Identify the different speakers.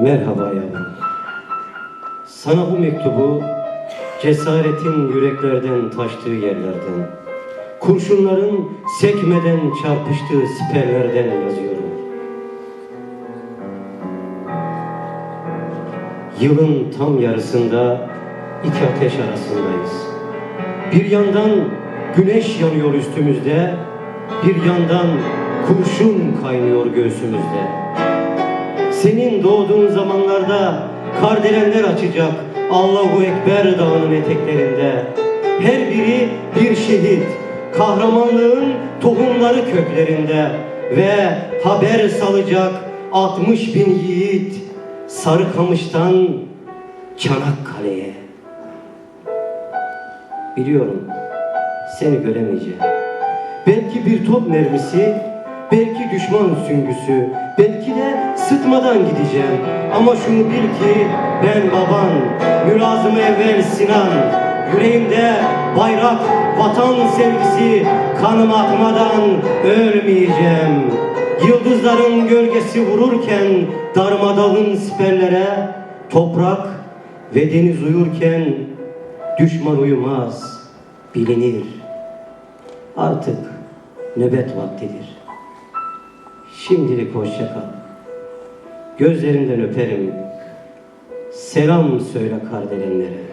Speaker 1: Merhaba yavrum. Sana bu mektubu cesaretin yüreklerden taştığı yerlerden, kurşunların sekmeden çarpıştığı siperlerden yazıyorum. Yılın tam yarısında iki ateş arasındayız. Bir yandan güneş yanıyor üstümüzde, bir yandan kurşun kaynıyor göğsümüzde. Senin doğduğun zamanlarda kardelenler açacak Allahu Ekber dağının eteklerinde. Her biri bir şehit, kahramanlığın tohumları köklerinde ve haber salacak 60 bin yiğit Sarıkamış'tan Çanakkale'ye. Biliyorum seni göremeyeceğim. Belki bir top mermisi, belki düşman süngüsü, belki de sıtmadan gideceğim. Ama şunu bil ki ben baban, mülazım evvel Sinan. Yüreğimde bayrak, vatan sevgisi, kanım akmadan ölmeyeceğim. Yıldızların gölgesi vururken darmadağın siperlere, toprak ve deniz uyurken düşman uyumaz, bilinir. Artık nöbet vaktidir. Şimdilik hoşça kal. Gözlerinden öperim. Selam söyle kardelenlere.